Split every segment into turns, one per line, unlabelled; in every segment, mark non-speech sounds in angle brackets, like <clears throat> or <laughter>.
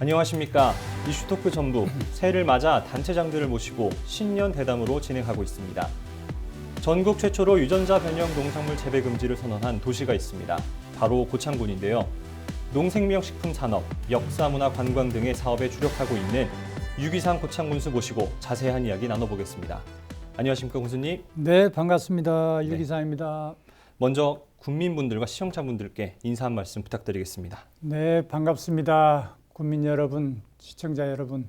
안녕하십니까. 이슈토크 전부 새해를 맞아 단체장들을 모시고 신년 대담으로 진행하고 있습니다. 전국 최초로 유전자 변형 농산물 재배 금지를 선언한 도시가 있습니다. 바로 고창군인데요. 농생명식품 산업, 역사문화 관광 등의 사업에 주력하고 있는 유기상 고창 군수 모시고 자세한 이야기 나눠보겠습니다. 안녕하십니까 군수님.
네, 반갑습니다.
네.
유기사입니다.
먼저 국민분들과 시청자분들께 인사 한 말씀 부탁드리겠습니다.
네, 반갑습니다. 국민 여러분, 시청자 여러분.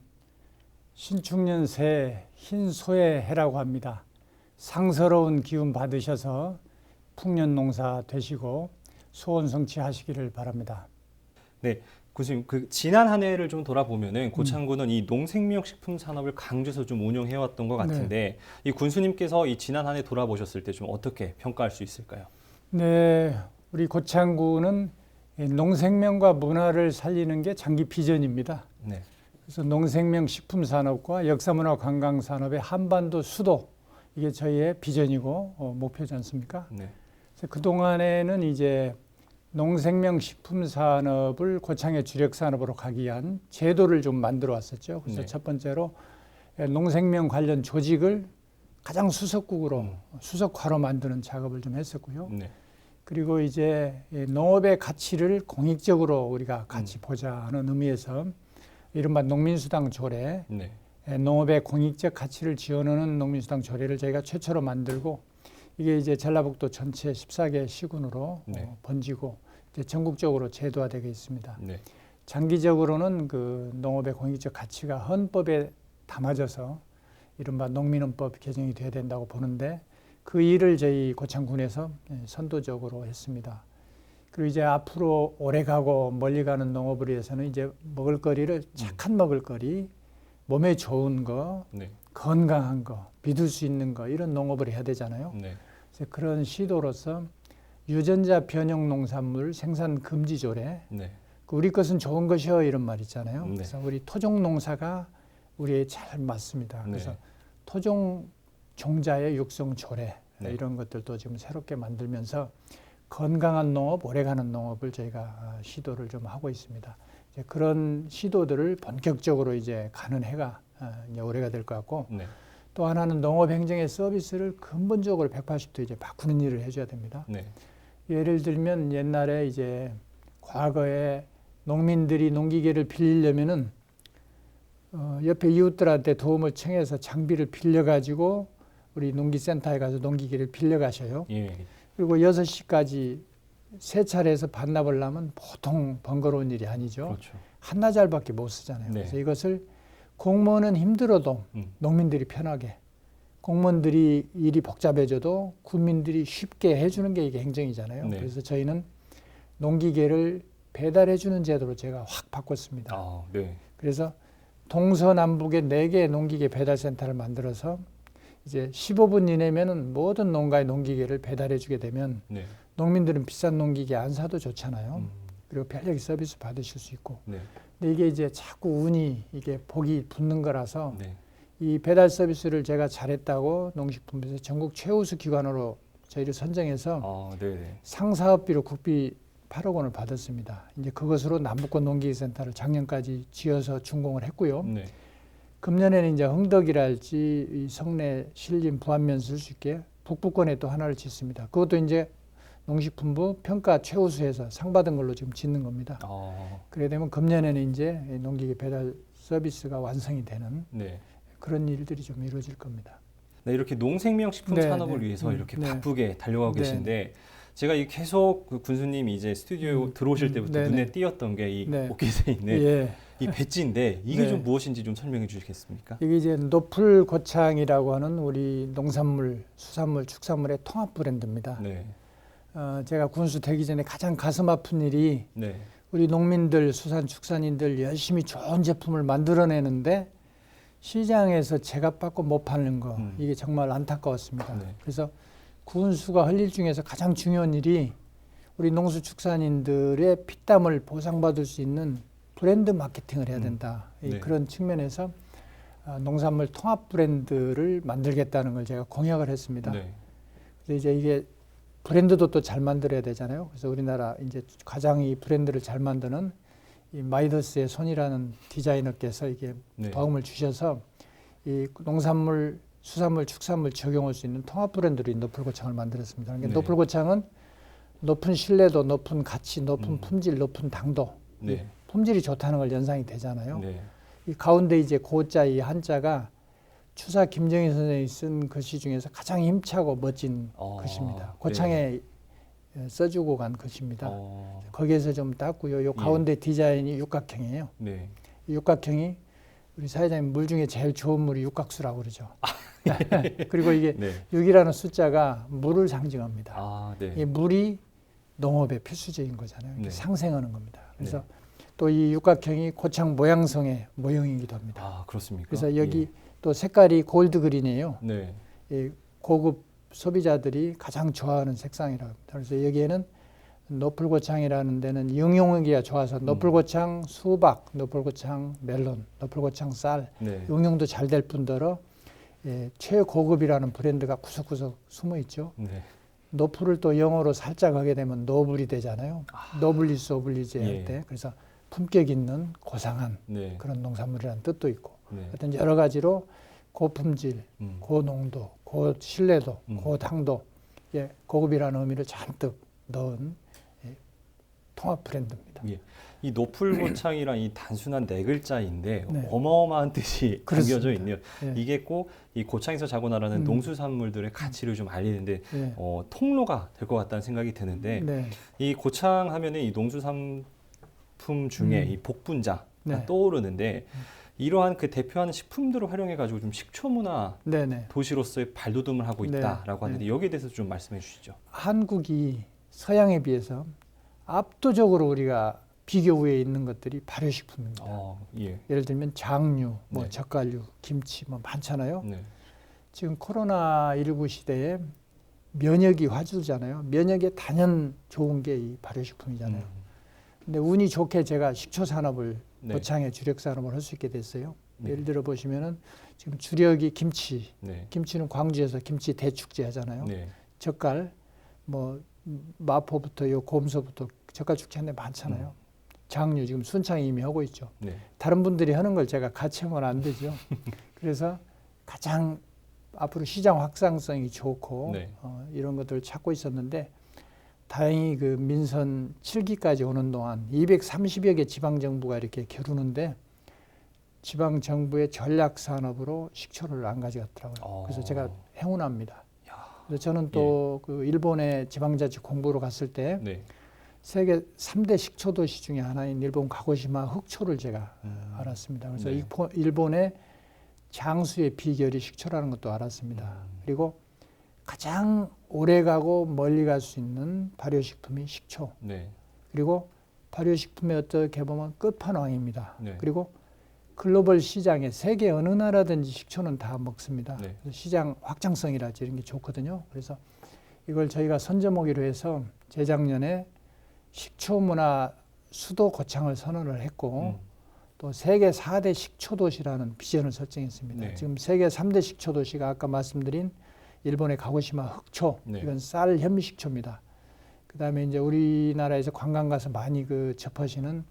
신축년 새해 흰 소의 해라고 합니다. 상서로운 기운 받으셔서 풍년 농사 되시고 소원 성취하시기를 바랍니다.
네, 교수님 그 지난 한 해를 좀
음.
돌아보면은 고창군은 이 농생명 식품 산업을 강조해서 좀 운영해 왔던 것 같은데
네.
이 군수님께서 이 지난 한 해 돌아보셨을 때 좀 어떻게 평가할 수 있을까요?
네, 우리 고창군은 이 농생명과 문화를 살리는 게 장기 비전입니다.
네,
그래서 농생명 식품 산업과 역사문화 관광 산업의 한반도 수도 이게 저희의 비전이고 어, 목표지 않습니까?
네,
그래서 그 동안에는 이제 농생명 식품 산업을 고창의 주력 산업으로 가기 위한 제도를 좀 만들어 왔었죠. 그래서
네.
첫 번째로 예, 농생명 관련 조직을 가장 수석국으로
음.
수석화로 만드는 작업을 좀 했었고요.
네,
그리고 이제 이 농업의 가치를 공익적으로 우리가 같이
음.
보자 하는 의미에서 이른바 농민수당 조례,
네,
예, 농업의 공익적 가치를 지원하는 농민수당 조례를 저희가 최초로 만들고 이게 이제 전라북도 전체 14개 시군으로
네.
어, 번지고 이제 전국적으로 제도화되어 있습니다.
네,
장기적으로는 그 농업의 공익적 가치가 헌법에 담아져서 이른바 농민헌법 개정이 돼야 된다고 보는데 그 일을 저희 고창군에서 예, 선도적으로 했습니다. 그리고 이제 앞으로 오래 가고 멀리 가는 농업을 위해서는 이제 먹을거리를 착한 먹을거리, 몸에 좋은 거,
네,
건강한 거, 믿을 수 있는 거 이런 농업을 해야 되잖아요.
네,
그래서 그런 시도로서 유전자 변형 농산물 생산 금지 조례
네,
그 우리 것은 좋은 것이요 이런 말 있잖아요.
네.
그래서 우리 토종 농사가 우리에 잘 맞습니다.
네.
그래서 토종 종자의 육성 조례
네.
이런 것들도 지금 새롭게 만들면서 건강한 농업, 오래가는 농업을 저희가 아, 시도를 좀 하고 있습니다. 그런 시도들을 본격적으로 이제 가는 해가 아, 이제 올해가 될 것 같고
네,
또 하나는 농업 행정의 서비스를 근본적으로 180도 이제 바꾸는 일을 해줘야 됩니다.
네,
예를 들면 옛날에 이제 과거에 농민들이 농기계를 빌리려면은 어, 옆에 이웃들한테 도움을 청해서 장비를 빌려 가지고 우리 농기센터에 가서 농기계를 빌려 가셔요.
예,
그리고 여섯 시까지 세차례해서 반납을 하면 보통 번거로운 일이 아니죠.
그렇죠.
한나절밖에 못 쓰잖아요.
네.
그래서 이것을 공무원은 힘들어도
음,
농민들이 편하게 공무원들이 일이 복잡해져도 국민들이 쉽게 해주는 게 이게 행정이잖아요.
네.
그래서 저희는 농기계를 배달해주는 제도로 제가 확 바꿨습니다.
아, 네,
그래서 동서남북에 네 개의 농기계 배달센터를 만들어서 이제 15분 이내면은 모든 농가의 농기계를 배달해 주게 되면
네,
농민들은 비싼 농기계 안 사도 좋잖아요.
음,
그리고 편리하게 서비스 받으실 수 있고.
네,
근데 이게 이제 자꾸 운이 이게 복이 붙는 거라서
네,
이 배달 서비스를 제가 잘했다고 농식품부에서 전국 최우수 기관으로 저희를 선정해서
아, 네, 네,
상사업비로 국비 8억 원을 받았습니다. 이제 그것으로 남북권 농기센터를 작년까지 지어서 준공을 했고요.
네,
금년에는 이제 흥덕이랄지 이 성내 신림 부안면 쓸수 있게 북부권에 또 하나를 짓습니다. 그것도 이제 농식품부 평가 최우수해서 상 받은 걸로 지금 짓는 겁니다.
아,
그래 되면 금년에는 이제 이 농기계 배달 서비스가 완성이 되는
네.
그런 일들이 좀 이루어질 겁니다.
네, 이렇게 농생명식품
네,
산업을
네.
위해서
음,
이렇게
네.
바쁘게 달려가고
네.
계신데 제가 이 계속 그 군수님이 이제 스튜디오
음,
들어오실
음,
때부터
네,
눈에
네.
띄었던 게이
네.
오켓에 있는
예.
이 배지인데 이게
네.
좀 무엇인지 좀 설명해 주시겠습니까?
이게 이제 노플 고창이라고 하는 우리 농산물, 수산물, 축산물의 통합 브랜드입니다.
네,
어, 제가 군수 되기 전에 가장 가슴 아픈 일이
네,
우리 농민들, 수산, 축산인들 열심히 좋은 제품을 만들어내는데 시장에서 제값 받고 못 파는 거
음.
이게 정말 안타까웠습니다.
네.
그래서 군수가 할 일 중에서 가장 중요한 일이 우리 농수축산인들의 피땀을 보상받을 수 있는 브랜드 마케팅을 해야
음.
된다. 이
네.
그런 측면에서 아, 농산물 통합 브랜드를 만들겠다는 걸 제가 공약을 했습니다.
네,
그래서 이제 이게 브랜드도 또 잘 만들어야 되잖아요. 그래서 우리나라 이제 가장 이 브랜드를 잘 만드는 이 마이더스의 손이라는 디자이너께서 이게
네.
도움을 주셔서 이 농산물, 수산물, 축산물 적용할 수 있는 통합 브랜드로 이 노플고창을 만들었습니다. 그러니까
네.
노플고창은 높은 신뢰도, 높은 가치, 높은
음.
품질, 높은 당도,
네.
품질이 좋다는 걸 연상이 되잖아요.
네.
이 가운데 이제 고자 이 한자가 추사 김정희 선생이 쓴 글씨 중에서 가장 힘차고 멋진
어,
글씨입니다. 고창에 써주고 간 글씨입니다.
어,
거기에서 좀 땄고요. 요
예.
가운데 디자인이 육각형이에요.
네.
이 육각형이 우리 사회자님 물 중에 제일 좋은 물이 육각수라고 그러죠. <laughs> 그리고 이게
네.
6이라는 숫자가 물을 상징합니다.
아, 네.
이 물이 농업의 필수적인 거잖아요.
네.
상생하는 겁니다. 그래서 또 이 육각형이 고창 모양성의 모형이기도 합니다.
아, 그렇습니까?
그래서 여기 또 색깔이 골드 그린이에요.
예. 네.
이 고급 소비자들이 가장 좋아하는 색상이라고 합니다. 그래서 여기에는 노플고창이라는 데는 응용하기가 좋아서
음.
노플고창 수박, 노플고창 멜론, 노플고창 쌀
네.
응용도 잘 될 뿐더러 예, 최고급이라는 브랜드가 구석구석 숨어 있죠.
네.
노플을 또 영어로 살짝 하게 되면 노블이 되잖아요. 노블리스 오블리지
예.
할 때. 그래서 품격 있는 고상한
네.
그런 농산물이라는 뜻도 있고
네.
하여튼 여러 가지로 고품질,
음.
고농도, 고신뢰도,
음.
고당도, 예, 고급이라는 의미를 잔뜩 넣은 예, 통합 브랜드입니다.
예. 이 노풀고창이란 이 단순한 네 글자인데
네.
어마어마한 뜻이
그렇습니다.
담겨져 있네요.
예,
이게 꼭 이 고창에서 자고 나라는
음.
농수산물들의 가치를 좀 알리는데
예.
어, 통로가 될 것 같다는 생각이 드는데
네,
이 고창 하면은 이 농수산 품 중에
음.
이 복분자가
네.
떠오르는데 이러한 그 대표하는 식품들을 활용해 가지고 좀 식초 문화
네, 네.
도시로서의 발돋움을 하고
네.
있다라고 하는데 여기에 대해서 좀 말씀해 주시죠.
한국이 서양에 비해서 압도적으로 우리가 비교 우위에 있는 것들이 발효식품입니다.
어, 예.
예를 들면 장류, 뭐
네.
젓갈류, 김치 뭐 많잖아요.
네.
지금 코로나 19 시대에 면역이 화두잖아요. 면역에 단연 좋은 게 이 발효식품이잖아요.
음.
근데 운이 좋게 제가 식초 산업을
네.
고창의 주력 산업을 할 수 있게 됐어요.
네.
예를 들어 보시면은 지금 주력이 김치.
네.
김치는 광주에서 김치 대축제 하잖아요.
네.
젓갈 뭐 마포부터 요 곰소부터 젓갈 축제하는 데 많잖아요. 장류 지금 순창이 이미 하고 있죠.
네.
다른 분들이 하는 걸 제가 같이 하면 안 되죠. <laughs> 그래서 가장 앞으로 시장 확장성이 좋고
네.
어, 이런 것들을 찾고 있었는데 다행히 그 민선 7기까지 오는 동안 230여 개 지방 정부가 이렇게 겨루는데 지방 정부의 전략 산업으로 식초를 안 가져갔더라고요.
어.
그래서 제가 행운합니다.
야.
그래서 저는 또그 일본의 지방자치 공부로 갔을 때
네.
세계 3대 식초 도시 중에 하나인 일본 가고시마 흑초를 제가
음.
알았습니다. 그래서
네.
일본- 일본의 장수의 비결이 식초라는 것도 알았습니다.
음.
그리고 가장 오래 가고 멀리 갈 수 있는 발효식품이 식초.
네.
그리고 발효식품의 어떻게 보면 끝판왕입니다.
네.
그리고 글로벌 시장에 세계 어느 나라든지 식초는 다 먹습니다.
네.
시장 확장성이라든지 이런 게 좋거든요. 그래서 이걸 저희가 선점하기로 해서 재작년에 식초 문화 수도 고창을 선언을 했고
음.
또 세계 4대 식초 도시라는 비전을 설정했습니다.
네.
지금 세계 3대 식초 도시가 아까 말씀드린 일본의 가고시마 흑초
네.
이건 쌀 현미 식초입니다. 그다음에 이제 우리나라에서 관광 가서 많이 그 접하시는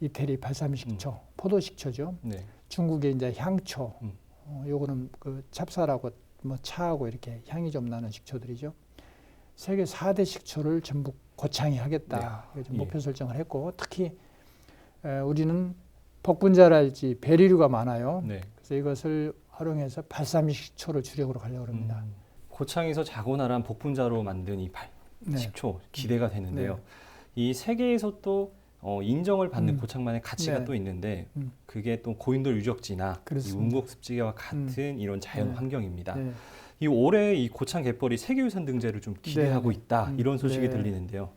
이태리 발사미 식초, 포도 식초죠.
네.
중국의 이제 향초,
음.
어, 요거는 그 찹쌀하고 뭐 차하고 이렇게 향이 좀 나는 식초들이죠. 세계 4대 식초를 전부 고창이 하겠다. 좀
예.
목표 설정을 했고 특히 에, 우리는 복분자랄지 베리류가 많아요.
네.
그래서 이것을 활용해서 발사미 식초를 주력으로 가려고 합니다.
음. 고창에서 자고 나란 복분자로 만든 이 발,
네.
식초 기대가 되는데요.
네.
이 세계에서 또 어, 인정을 받는
음.
고창만의 가치가
네.
또 있는데
음.
그게 또 고인돌 유적지나 이
그렇습니다.
운곡습지와 같은 이런 자연
네.
환경입니다.
네.
이 올해 이 고창 갯벌이 세계유산 등재를 좀 기대하고
네.
있다
음.
이런 소식이
네.
들리는데요.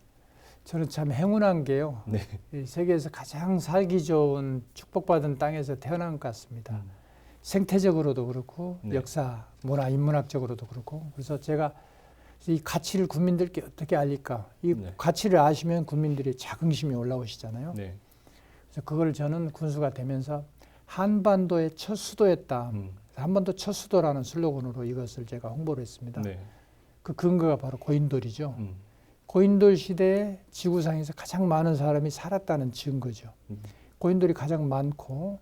저는 참 행운한 게요.
네.
이 세계에서 가장 살기 좋은 축복받은 땅에서 태어난 것 같습니다.
음.
생태적으로도 그렇고
네.
역사, 문화, 인문학적으로도 그렇고 그래서 제가 이 가치를 국민들께 어떻게 알릴까? 이
네.
가치를 아시면 국민들이 자긍심이 올라오시잖아요.
네.
그래서 그걸 저는 군수가 되면서 한반도의 첫 수도였다.
음.
한반도 첫 수도라는 슬로건으로 이것을 제가 홍보를 했습니다.
네.
그 근거가 바로 고인돌이죠.
음.
고인돌 시대에 지구상에서 가장 많은 사람이 살았다는 증거죠.
음.
고인돌이 가장 많고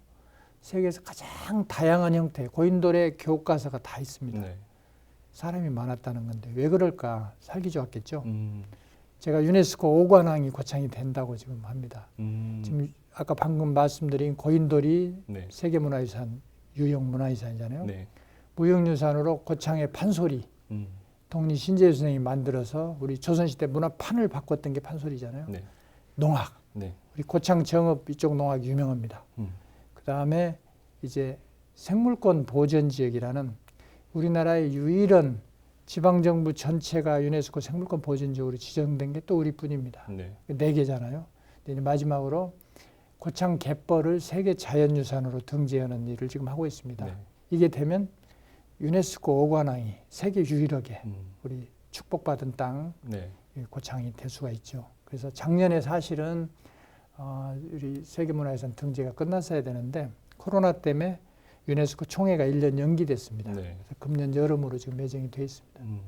세계에서 가장 다양한 형태 고인돌의 교과서가 다 있습니다.
네.
사람이 많았다는 건데 왜 그럴까? 살기 좋았겠죠.
음,
제가 유네스코 오관왕이 고창이 된다고 지금 합니다.
음,
지금 아까 방금 말씀드린 고인돌이
네.
세계문화유산 유형 문화유산이잖아요.
네.
무형유산으로 고창의 판소리
음,
동리 신재유 선생님이 만들어서 우리 조선시대 문화판을 바꿨던 게 판소리잖아요.
네.
농악
네.
우리 고창 정읍 이쪽 농악이 유명합니다.
음,
그 다음에 이제 생물권 보전 지역이라는 우리나라의 유일한 지방 정부 전체가 유네스코 생물권 보전 지역으로 지정된 게 또 우리뿐입니다.
네.
네 개잖아요. 이제 마지막으로 고창 갯벌을 세계 자연유산으로 등재하는 일을 지금 하고 있습니다.
네.
이게 되면 유네스코 오관왕이 세계 유일하게
음,
우리 축복받은 땅
네.
이 고창이 될 수가 있죠. 그래서 작년에 사실은 어, 우리 세계문화유산 등재가 끝났어야 되는데 코로나 때문에 유네스코 총회가 1년 연기됐습니다.
네.
그래서 금년 여름으로 지금 매정이 돼 있습니다.
음.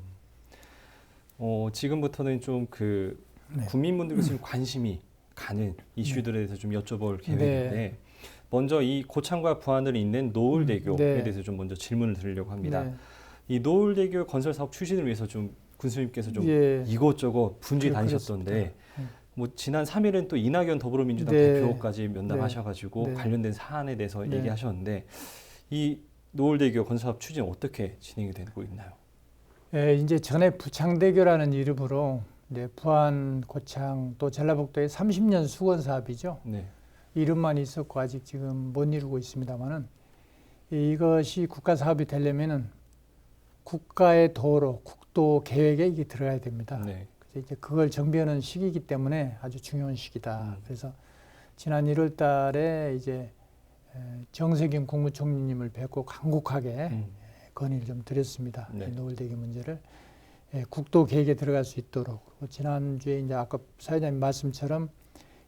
어, 지금부터는 좀그
네.
국민분들과 지금 <clears throat> 관심이 가는 이슈들에 대해서 좀 여쭤볼 계획인데
네.
먼저 이 고창과 부안을 잇는 노을대교에
네.
대해서 좀 먼저 질문을 드리려고 합니다.
네.
이 노을대교 건설 사업 추진을 위해서 좀 군수님께서 좀
예.
이것저것 분주히
그-
다니셨던데.
네.
뭐 지난 3일은 또 이낙연 더불어민주당
네.
대표까지 면담하셔가지고
네.
관련된 사안에 대해서
네.
얘기하셨는데 이 노을대교 건설 사업 추진 어떻게 진행이 되고 있나요?
예, 이제 전에 부창대교라는 이름으로 이제 부안, 고창 또 전라북도의 30년 수건 사업이죠.
네,
이름만 있었고 아직 지금 못 이루고 있습니다만은 이것이 국가 사업이 되려면은 국가의 도로, 국도 계획에 이게 들어가야 됩니다.
네,
이제 그걸 정비하는 시기이기 때문에 아주 중요한 시기다.
음.
그래서 지난 1월 달에 이제 에, 정세균 국무총리님을 뵙고 간곡하게
음,
건의를 좀 드렸습니다.
네.
이 노을대교 문제를 예, 국도 계획에 들어갈 수 있도록 그리고 지난주에 이제 아까 사회자님 말씀처럼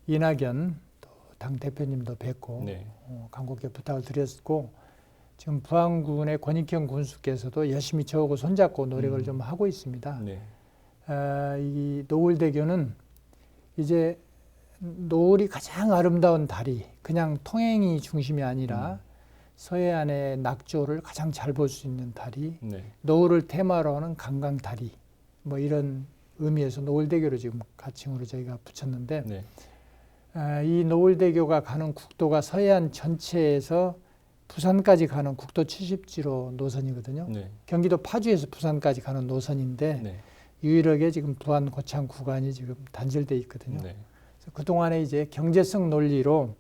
이낙연 또당 대표님도 뵙고
네,
어, 간곡하게 부탁을 드렸고 지금 부안군의 권익형 군수께서도 열심히 저하고 손잡고 노력을
음.
좀 하고 있습니다.
네,
아, 이 노을대교는 이제 노을이 가장 아름다운 다리, 그냥 통행이 중심이 아니라
음.
서해안의 낙조를 가장 잘 볼 수 있는 다리,
네,
노을을 테마로 하는 관광 다리, 뭐 이런 의미에서 노을대교를 지금 가칭으로 저희가 붙였는데
네,
아, 이 노을대교가 가는 국도가 서해안 전체에서 부산까지 가는 국도 70지로 노선이거든요.
네,
경기도 파주에서 부산까지 가는 노선인데
네,
유일하게 지금 부안 고창 구간이 지금 단절돼 있거든요.
네,
그래서 그 동안에 이제 경제성 논리로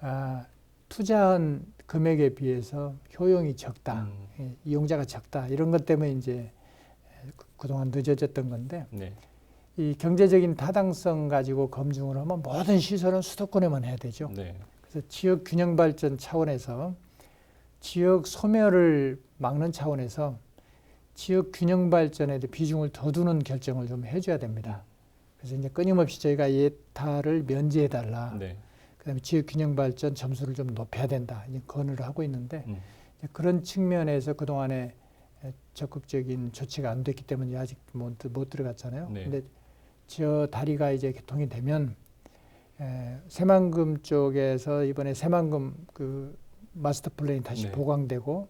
아, 투자한 금액에 비해서 효용이 적다,
음,
예, 이용자가 적다 이런 것 때문에 이제 그- 그동안 늦어졌던 건데
네,
이 경제적인 타당성 가지고 검증을 하면 모든 시설은 수도권에만 해야 되죠.
네,
그래서 지역 균형 발전 차원에서 지역 소멸을 막는 차원에서 지역 균형 발전에 비중을 더 두는 결정을 좀 해줘야 됩니다. 그래서 이제 끊임없이 저희가 예타를 면제해 달라.
네,
그다음에 지역 균형 발전 점수를 좀 높여야 된다. 이제 건의를 하고 있는데
음,
그런 측면에서 그 동안에 적극적인 조치가 안 됐기 때문에 아직 못, 못 들어갔잖아요.
네.
근데 저 다리가 이제 개통이 되면 에, 새만금 쪽에서 이번에 새만금 그 마스터 플랜이 다시
네.
보강되고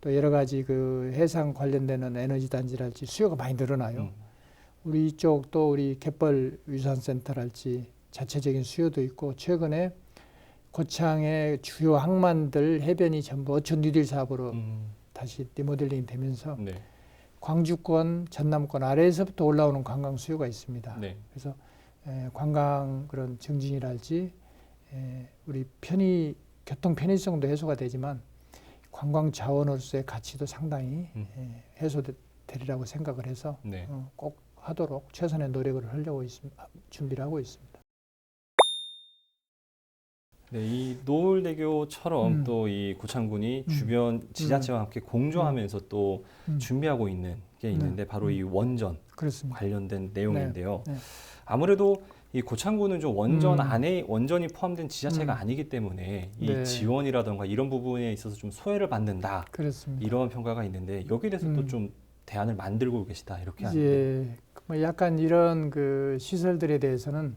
또 여러 가지 그 해상 관련되는 에너지 단지랄지 수요가 많이 늘어나요.
음,
우리 이쪽도 우리 갯벌 위산센터랄지 자체적인 수요도 있고 최근에 고창의 주요 항만들 해변이 전부 어촌 뉴딜 사업으로
음,
다시 리모델링 되면서
네,
광주권, 전남권 아래에서부터 올라오는 관광 수요가 있습니다.
네,
그래서 에, 관광 그런 증진이랄지 에, 우리 편의 교통 편의성도 해소가 되지만 관광 자원으로서의 가치도 상당히
음.
에, 해소되리라고 생각을 해서
네.
어, 꼭 하도록 최선의 노력을 하려고 있습니다. 준비를 하고 있습니다.
네, 이 노을대교처럼
음.
또이 고창군이
음.
주변 지자체와 함께 공조하면서 또
음,
준비하고 있는 게 있는데 바로 이 원전
그렇습니다.
관련된 내용인데요.
네.
아무래도 이 고창군은 좀 원전
음.
안에 원전이 포함된 지자체가
음.
아니기 때문에 이
네.
지원이라던가 이런 부분에 있어서 좀 소외를 받는다
그렇습니다.
이러한 평가가 있는데 여기에 대해서
음.
또좀 대안을 만들고 계시다 이렇게 하는데
뭐 약간 이런 그 시설들에 대해서는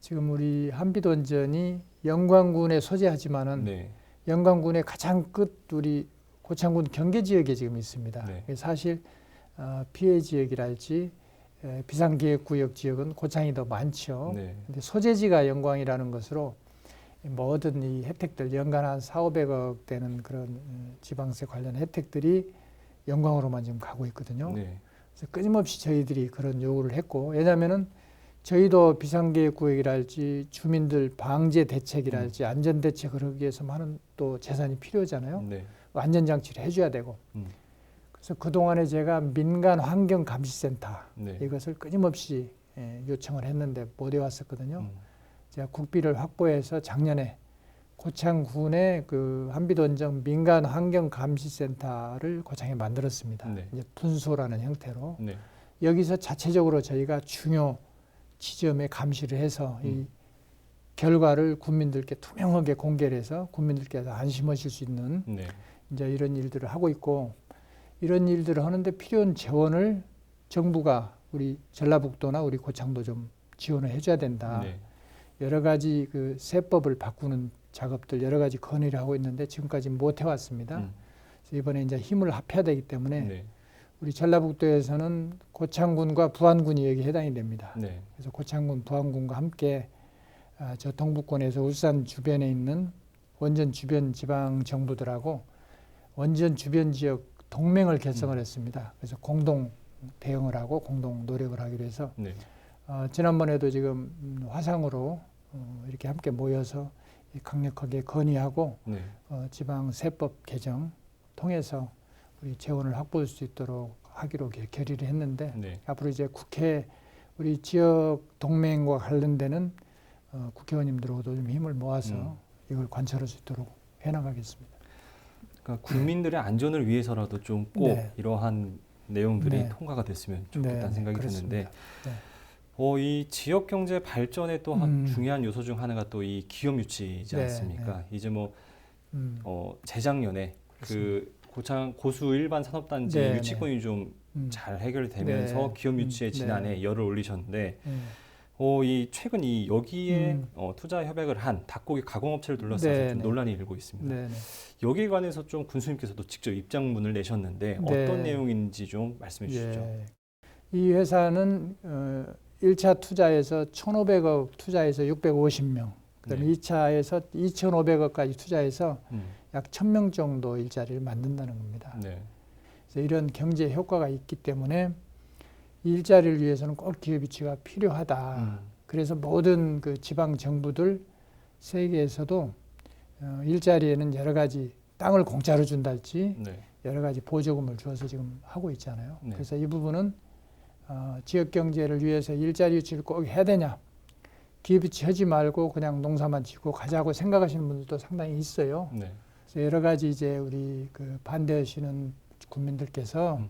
지금 우리 한비도원전이 영광군에 소재하지만은
네.
영광군의 가장 끝 우리 고창군 경계 지역에 지금 있습니다.
네.
사실 어, 피해 지역이랄지 에, 비상계획구역 지역은 고창이 더 많죠.
네.
근데 소재지가 영광이라는 것으로 모든 이 혜택들 연간 한 4, 500억 되는 그런 어, 지방세 관련 혜택들이 영광으로만 지금 가고 있거든요.
네.
그래서 끊임없이 저희들이 그런 요구를 했고 왜냐하면은 저희도 비상계획구역이랄지 주민들 방제 대책이랄지 안전 대책을 하기 위해서 많은 또 재산이 필요하잖아요.
네.
안전 장치를 해줘야 되고
음.
그래서 그 동안에 제가 민간 환경 감시센터
네.
이것을 끊임없이 예, 요청을 했는데 못 해왔었거든요.
음.
제가 국비를 확보해서 작년에 고창군의 그 한비도원정 민간 환경 감시센터를 고창에 만들었습니다.
네.
이제 분소라는 형태로
네.
여기서 자체적으로 저희가 중요 지점에 감시를 해서 이
음.
결과를 국민들께 투명하게 공개를 해서 국민들께서 안심하실 수 있는
네.
이제 이런 일들을 하고 있고 이런 일들을 하는데 필요한 재원을 정부가 우리 전라북도나 우리 고창도 좀 지원을 해줘야 된다.
네.
여러 가지 그 세법을 바꾸는 작업들 여러 가지 건의를 하고 있는데 지금까지 못 해왔습니다.
음.
이번에 이제 힘을 합해야 되기 때문에
네.
우리 전라북도에서는 고창군과 부안군이 여기 해당이 됩니다.
네.
그래서 고창군, 부안군과 함께 아, 저 동북권에서 울산 주변에 있는 원전 주변 지방 정부들하고 원전 주변 지역 동맹을 결성을
음.
했습니다. 그래서 공동 대응을 하고 공동 노력을 하기로 해서
네.
어, 지난번에도 지금 음, 화상으로 어, 이렇게 함께 모여서 이 강력하게 건의하고
네.
어, 지방 세법 개정 통해서 우리 재원을 확보할 수 있도록 하기로 개- 결의를 했는데
네.
앞으로 이제 국회 우리 지역 동맹과 관련되는 어, 국회의원님들하고도 좀 힘을 모아서
음.
이걸 관철할 수 있도록 해나가겠습니다.
그러니까 국민들의 안전을 위해서라도 좀꼭
네.
이러한 내용들이
네.
통과가 됐으면 좋겠다는 생각이
그렇습니다.
드는데
네.
어, 이 지역 경제 발전의 또한
음.
중요한 요소 중 하나가 또 이 기업 유치이지
네,
않습니까? 이제 뭐
음,
어, 재작년에 그 고창 고수 일반 산업단지
네,
유치권이 좀
음,
잘 해결되면서
네.
기업 유치에
음,
지난해
네.
열을 올리셨는데
예.
어, 이 최근 이 여기에
음.
어, 투자 협약을 한 닭고기 가공업체를 둘러싸서
네,
좀
네.
논란이 일고 있습니다.
네, 네.
여기에 관해서 좀 군수님께서도 직접 입장문을 내셨는데
네.
어떤 내용인지 좀 말씀해 주시죠.
예. 이 회사는 어, 1차 투자에서 1,500억 투자해서 650명, 그다음에
네.
2차에서 2,500억까지 투자해서
음,
약 1,000명 정도 일자리를 만든다는 겁니다.
네.
그래서 이런 경제 효과가 있기 때문에 이 일자리를 위해서는 꼭 기업 유치가 필요하다.
음,
그래서 모든 그 지방 정부들 세계에서도 어, 일자리에는 여러 가지 땅을 공짜로 준달지
네.
여러 가지 보조금을 주어서 지금 하고 있잖아요.
네.
그래서 이 부분은 어, 지역 경제를 위해서 일자리 유치를 꼭 해야 되냐? 기업 유치 하지 말고 그냥 농사만 짓고 가자고 생각하시는 분들도 상당히 있어요.
네.
그래서 여러 가지 이제 우리 그 반대하시는 국민들께서
음.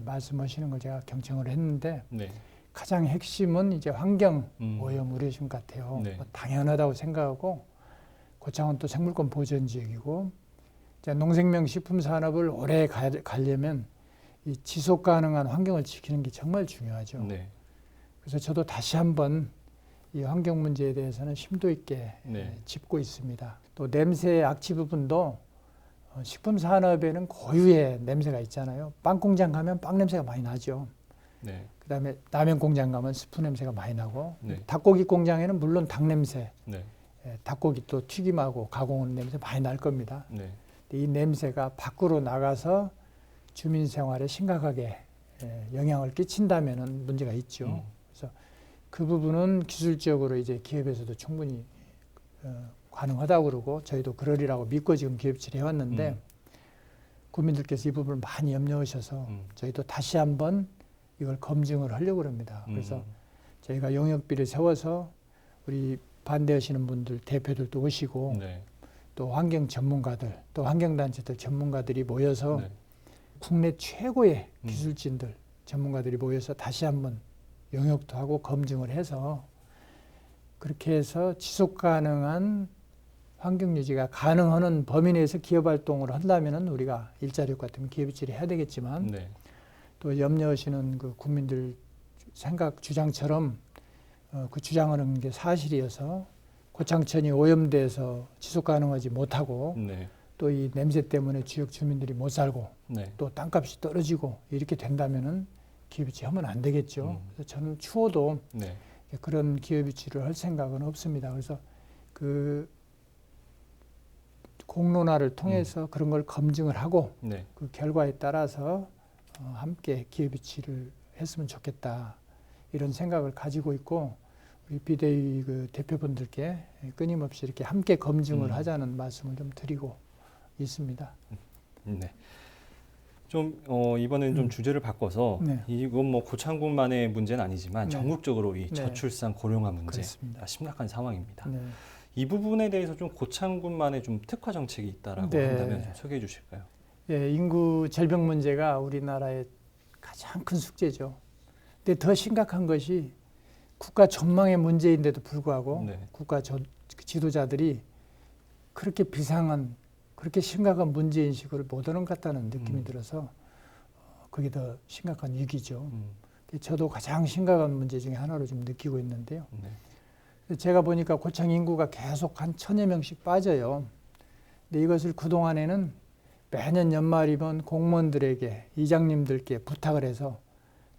말씀하시는 걸 제가 경청을 했는데
네.
가장 핵심은 이제 환경
음,
오염 우려심 같아요.
네.
뭐 당연하다고 생각하고 고창은 또 생물권 보전 지역이고 농생명 식품 산업을 오래 가, 가려면 이 지속 가능한 환경을 지키는 게 정말 중요하죠.
네.
그래서 저도 다시 한번 이 환경 문제에 대해서는 심도 있게
네.
에, 짚고 있습니다. 또 냄새 악취 부분도 어, 식품 산업에는 고유의 냄새가 있잖아요. 빵 공장 가면 빵 냄새가 많이 나죠.
네.
그다음에 라면 공장 가면 스프 냄새가 많이 나고
네.
닭고기 공장에는 물론 닭 냄새,
네.
예, 닭고기 또 튀김하고 가공하는 냄새 많이 날 겁니다.
네.
이 냄새가 밖으로 나가서 주민 생활에 심각하게 예, 영향을 끼친다면은 문제가 있죠.
음.
그 부분은 기술적으로 이제 기업에서도 충분히 어, 가능하다고 그러고 저희도 그러리라고 믿고 지금 기업치를 해왔는데
음.
국민들께서 이 부분을 많이 염려하셔서
음.
저희도 다시 한번 이걸 검증을 하려고 합니다. 그래서
음.
저희가 용역비를 세워서 우리 반대하시는 분들 대표들도 오시고
네.
또 환경 전문가들 또 환경단체들 전문가들이 모여서
네.
국내 최고의
음.
기술진들 전문가들이 모여서 다시 한번 용역도 하고 검증을 해서 그렇게 해서 지속 가능한 환경 유지가 가능한 범위 내에서 기업 활동을 한다면은 우리가 일자리 때문에 기업 유치를 해야 되겠지만
네.
또 염려하시는 그 국민들 생각 주장처럼 어, 그 주장하는 게 사실이어서 고창천이 오염돼서 지속 가능하지 못하고
네.
또이 냄새 때문에 지역 주민들이 못 살고
네.
또 땅값이 떨어지고 이렇게 된다면은 기업 유치 하면 안 되겠죠.
음.
그래서 저는 추워도
네.
그런 기업 유치를 할 생각은 없습니다. 그래서 그 공론화를 통해서 그런 걸 검증을 하고
네.
그 결과에 따라서 어, 함께 기업유치를 했으면 좋겠다 이런 생각을 가지고 있고 우리 비대위 그 대표분들께 끊임없이 이렇게 함께 검증을
음.
하자는 말씀을 좀 드리고 있습니다.
네. 좀 어, 이번에는 좀
음.
주제를 바꿔서
네.
이건 뭐 고창군만의 문제는 아니지만
네.
전국적으로 이
네.
저출산 고령화 문제가
그렇습니다.
심각한 상황입니다.
네.
이 부분에 대해서 좀 고창군만의 좀 특화 정책이 있다라고
네.
한다면 좀 소개해 주실까요?
예, 인구 절벽 문제가 우리나라의 가장 큰 숙제죠. 근데 더 심각한 것이 국가 전망의 문제인데도 불구하고
네.
국가 저, 지도자들이 그렇게 비상한 그렇게 심각한 문제 인식을 못 하는 것 같다는 느낌이
음.
들어서 어, 그게 더 심각한 위기죠.
음.
저도 가장 심각한 문제 중에 하나로 좀 느끼고 있는데요.
네.
제가 보니까 고창 인구가 계속 한 천여 명씩 빠져요. 근데 이것을 그동안에는 매년 연말이면 공무원들에게 이장님들께 부탁을 해서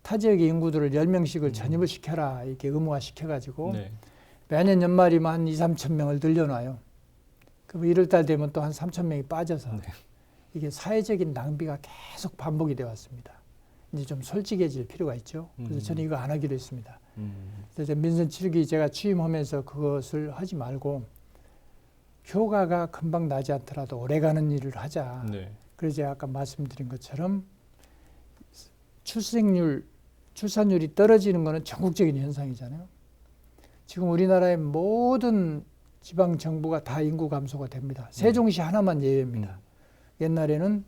타 지역의 인구들을 10명씩을
음.
전입을 시켜라 이렇게 의무화 시켜가지고
네.
매년 연말이면 한 2, 3천 명을 늘려놔요. 그럼 1월 달 되면 또 한 3천 명이 빠져서
네.
이게 사회적인 낭비가 계속 반복이 되어 왔습니다. 이제 좀 솔직해질 필요가 있죠. 그래서
음.
저는 이거 안 하기로 했습니다.
음.
그래서 민선 7기 제가 취임하면서 그것을 하지 말고 효과가 금방 나지 않더라도 오래가는 일을 하자.
네.
그래서 제가 아까 말씀드린 것처럼 출생률, 출산율이 떨어지는 것은 전국적인 현상이잖아요. 지금 우리나라의 모든 지방 정부가 다 인구 감소가 됩니다. 세종시 하나만 예외입니다. 옛날에는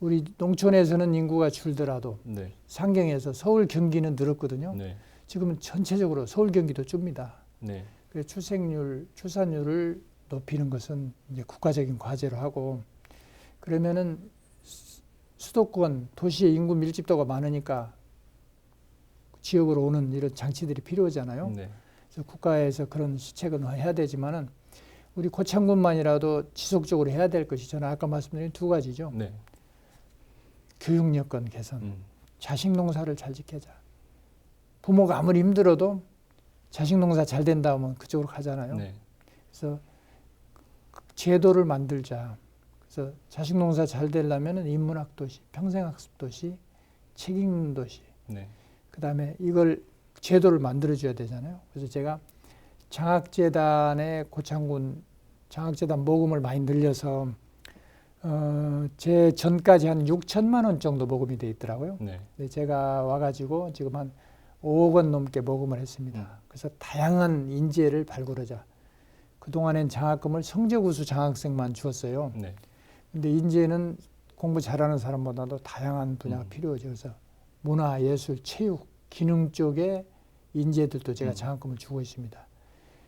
우리 농촌에서는 인구가 줄더라도
네.
상경에서 서울 경기는 늘었거든요.
네.
지금은 전체적으로 서울 경기도 줍니다.
네.
그 출생률, 출산율을 높이는 것은 이제 국가적인 과제로 하고 그러면은 수- 수도권 도시의 인구 밀집도가 많으니까 지역으로 오는 이런 장치들이 필요하잖아요.
네.
그래서 국가에서 그런 시책은 해야 되지만은 우리 고창군만이라도 지속적으로 해야 될 것이 저는 아까 말씀드린 두 가지죠.
네.
교육 여건 개선,
음.
자식 농사를 잘 지켜자. 부모가 아무리 힘들어도 자식 농사 잘 된다 하면 그쪽으로 가잖아요.
네.
그래서 제도를 만들자. 그래서 자식 농사 잘 되려면은 인문학 도시, 평생학습 도시, 책 읽는 도시.
네.
그 다음에 이걸 제도를 만들어 줘야 되잖아요. 그래서 제가 장학재단의 고창군 장학재단 모금을 많이 늘려서 어, 제 전까지 한 6천만 원 정도 모금이 돼 있더라고요.
네.
근데 제가 와가지고 지금 한 5억 원 넘게 모금을 했습니다. 그래서 다양한 인재를 발굴하자. 그동안엔 장학금을 성적우수 장학생만 주었어요.
네.
근데 인재는 공부 잘하는 사람보다도 다양한 분야가
음.
필요하죠. 그래서 문화, 예술, 체육, 기능 쪽에 인재들도 제가
음.
장학금을 주고 있습니다.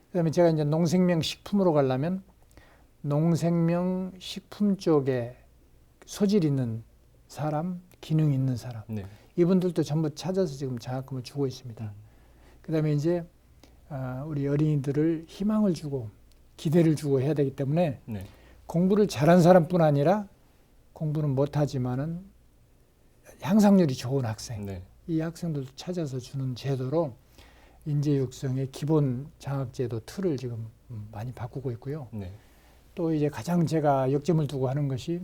그다음에 제가 이제 농생명 식품으로 가려면 농생명 식품 쪽에 소질 있는 사람, 기능 있는 사람
네.
이분들도 전부 찾아서 지금 장학금을 주고 있습니다.
음.
그다음에 이제 아, 우리 어린이들을 희망을 주고 기대를 주고 해야 되기 때문에
네.
공부를 잘한 사람뿐 아니라 공부는 못하지만은 향상률이 좋은 학생
네.
이 학생들도 찾아서 주는 제도로 인재 육성의 기본 장학제도 틀을 지금 음, 많이 바꾸고 있고요.
네.
또 이제 가장 제가 역점을 두고 하는 것이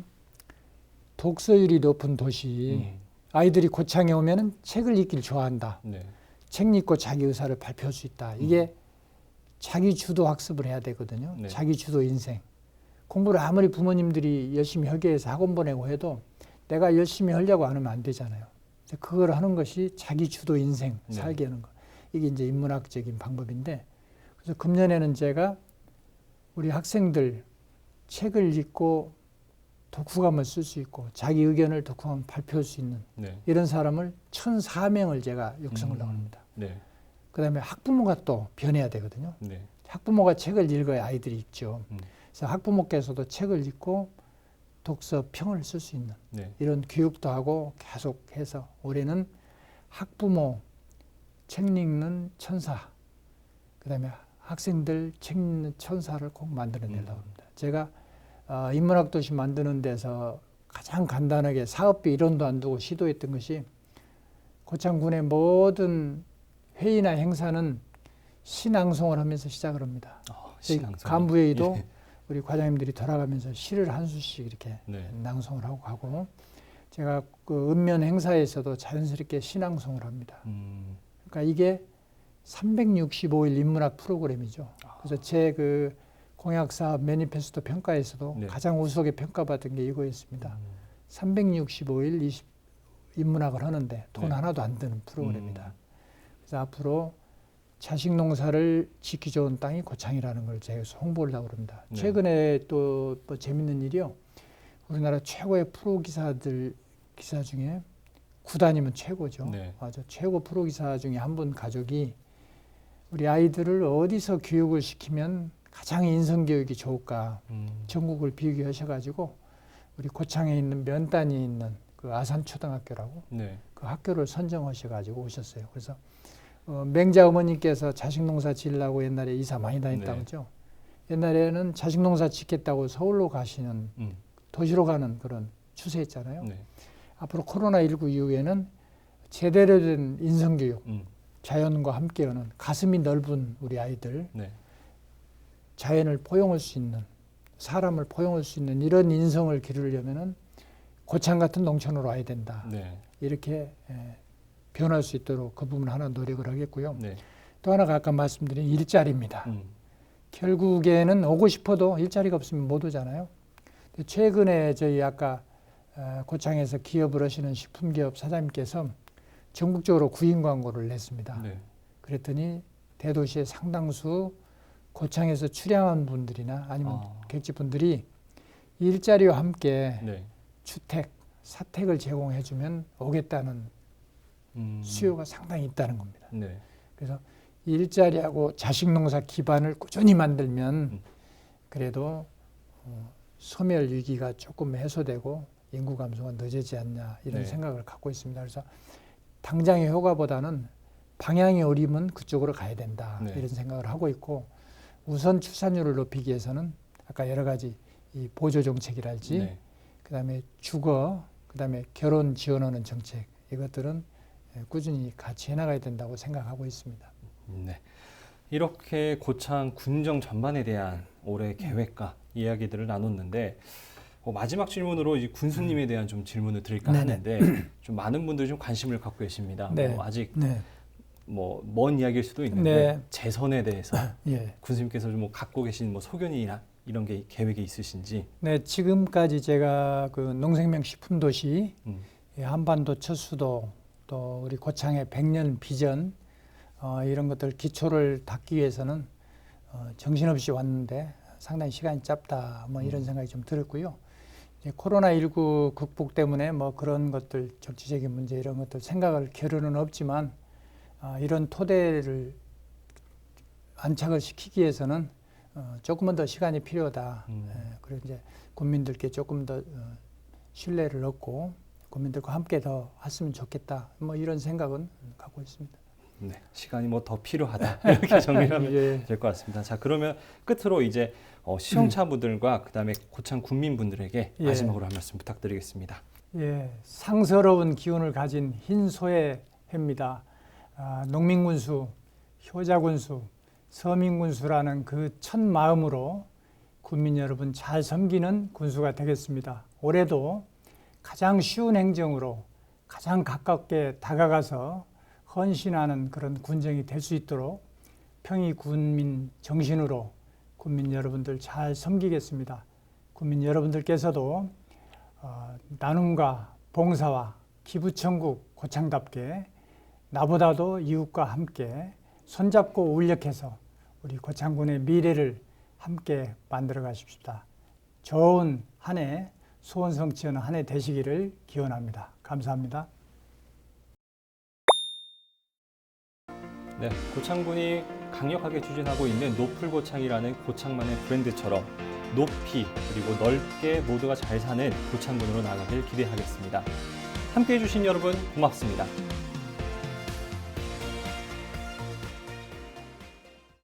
독서율이 높은 도시
음.
아이들이 고창에 오면은 책을 읽기를 좋아한다.
네.
책 읽고 자기 의사를 발표할 수 있다. 이게 자기 주도 학습을 해야 되거든요.
네.
자기 주도 인생. 공부를 아무리 부모님들이 열심히 하게 해서 학원 보내고 해도 내가 열심히 하려고 안 하면 안 되잖아요. 그걸 하는 것이 자기 주도 인생
네.
살게 하는 거. 이게 이제 인문학적인 방법인데 그래서 금년에는 제가 우리 학생들 책을 읽고 독후감을 쓸 수 있고 자기 의견을 독후감 발표할 수 있는
네.
이런 사람을 1,004명을 제가 육성을
음.
합니다.
네.
그다음에 학부모가 또 변해야 되거든요.
네.
학부모가 책을 읽어야 아이들이 읽죠.
음.
그래서 학부모께서도 책을 읽고 독서 평을 쓸 수 있는
네.
이런 교육도 하고 계속해서 올해는 학부모 책 읽는 천사 그다음에 학생들 책 읽는 천사를 꼭 만들어내려고
음.
합니다. 제가 어, 인문학 도시 만드는 데서 가장 간단하게 사업비 이론도 안 두고 시도했던 것이 고창군의 모든 회의나 행사는 시낭송을 하면서 시작을 합니다.
아, 신앙성.
간부회의도
예.
우리 과장님들이 돌아가면서 시를 한 수씩 이렇게
네.
낭송을 하고 가고 제가 그 읍면 행사에서도 자연스럽게 시낭송을 합니다.
음,
그러니까 이게 365일 인문학 프로그램이죠. 그래서 제그 공약 사업 매니페스토 평가에서도
네.
가장 우수하게 평가받은 게 이거였습니다.
음,
365일 20 인문학을 하는데 돈
네.
하나도 안 드는 프로그램이다.
음.
그래서 앞으로 자식 농사를 짓기 좋은 땅이 고창이라는 걸 제가 홍보를 하고 그럽니다.
네.
최근에 또뭐 재밌는 일이요. 우리나라 최고의 프로 기사들 기사 중에 구단이면 최고죠.
네.
맞아. 최고 프로 기사 중에 한 분 가족이 우리 아이들을 어디서 교육을 시키면 가장 인성 교육이 좋을까
음,
전국을 비교하셔가지고 우리 고창에 있는 면단이 있는 그 아산 초등학교라고
네.
그 학교를 선정하셔가지고 오셨어요. 그래서 어, 맹자 어머니께서 자식 농사 지으려고 옛날에 이사 많이 다녔다고
네.
그죠. 옛날에는 자식 농사 짓겠다고 서울로 가시는
음,
도시로 가는 그런 추세였잖아요.
네.
앞으로 코로나 19 이후에는 제대로 된 인성 교육,
음,
자연과 함께하는 가슴이 넓은 우리 아이들,
네.
자연을 포용할 수 있는 사람을 포용할 수 있는 이런 인성을 기르려면은 고창 같은 농촌으로 와야 된다.
네.
이렇게 에, 변할 수 있도록 그 부분 하나 노력을 하겠고요.
네.
또 하나가 아까 말씀드린 일자리입니다.
음,
결국에는 오고 싶어도 일자리가 없으면 못 오잖아요. 최근에 저희 아까 어, 고창에서 기업을 하시는 식품기업 사장님께서 전국적으로 구인 광고를 냈습니다.
네.
그랬더니 대도시의 상당수 고창에서 출향한 분들이나 아니면
아.
객지분들이 일자리와 함께
네.
주택, 사택을 제공해주면 오겠다는
음,
수요가 상당히 있다는 겁니다.
네.
그래서 일자리하고 자식 농사 기반을 꾸준히 만들면
음.
그래도 어, 소멸 위기가 조금 해소되고 인구 감소가 늦어지지 않냐 이런
네.
생각을 갖고 있습니다. 그래서 당장의 효과보다는 방향이 어리면 그쪽으로 가야 된다
네.
이런 생각을 하고 있고 우선 출산율을 높이기 위해서는 아까 여러 가지 이 보조 정책이랄지
네.
그다음에 주거, 그다음에 결혼 지원하는 정책 이것들은 예, 꾸준히 같이 해나가야 된다고 생각하고 있습니다.
네. 이렇게 고창 군정 전반에 대한 올해
음.
계획과 이야기들을 나눴는데 어, 마지막 질문으로 이 군수님에 대한 좀 질문을 드릴까
음. 네네.
하는데 <clears throat> 좀 많은 분들이 좀 관심을 갖고 계십니다.
네.
뭐 아직
네,
뭐 먼 이야기일 수도 있는데
네.
재선에 대해서 <laughs>
예,
군수님께서 좀뭐 갖고 계신 뭐 소견이나 이런 게 계획이 있으신지.
네 지금까지 제가 그 농생명 식품 도시,
음,
예, 한반도 첫 수도, 또 우리 고창의 백년 비전 어, 이런 것들 기초를 닦기 위해서는 어, 정신없이 왔는데 상당히 시간이 짧다 뭐 이런
음.
생각이 좀 들었고요. 코로나 19 극복 때문에 뭐 그런 것들 정치적인 문제 이런 것들 생각을 겨루는 없지만 아, 이런 토대를 안착을 시키기 위해서는 어, 조금은 더 시간이 필요하다.
음.
예, 그리고 이제 국민들께 조금 더 어, 신뢰를 얻고 국민들과 함께 더 했으면 좋겠다. 뭐 이런 생각은 갖고 있습니다.
네. 시간이 뭐 더 필요하다 <laughs> 이렇게 정리하면
예.
될것 같습니다. 자 그러면 끝으로 이제 어, 시청자분들과 그다음에 고창 국민분들에게
예.
마지막으로 한 말씀 부탁드리겠습니다.
예, 상서로운 기운을 가진 흰 소의 해입니다. 아, 농민군수, 효자군수, 서민군수라는 그 첫 마음으로 국민 여러분 잘 섬기는 군수가 되겠습니다. 올해도 가장 쉬운 행정으로 가장 가깝게 다가가서 헌신하는 그런 군정이 될 수 있도록 평이 군민 정신으로 국민 여러분들 잘 섬기겠습니다. 국민 여러분들께서도 어, 나눔과 봉사와 기부천국 고창답게 나보다도 이웃과 함께 손잡고 울력해서 우리 고창군의 미래를 함께 만들어 가십시다. 좋은 한 해, 소원 성취하는 한 해 되시기를 기원합니다. 감사합니다.
네, 고창군이 강력하게 추진하고 있는 노플고창이라는 고창만의 브랜드처럼 높이 그리고 넓게 모두가 잘 사는 고창군으로 나가길 기대하겠습니다. 함께 해 주신 여러분 고맙습니다.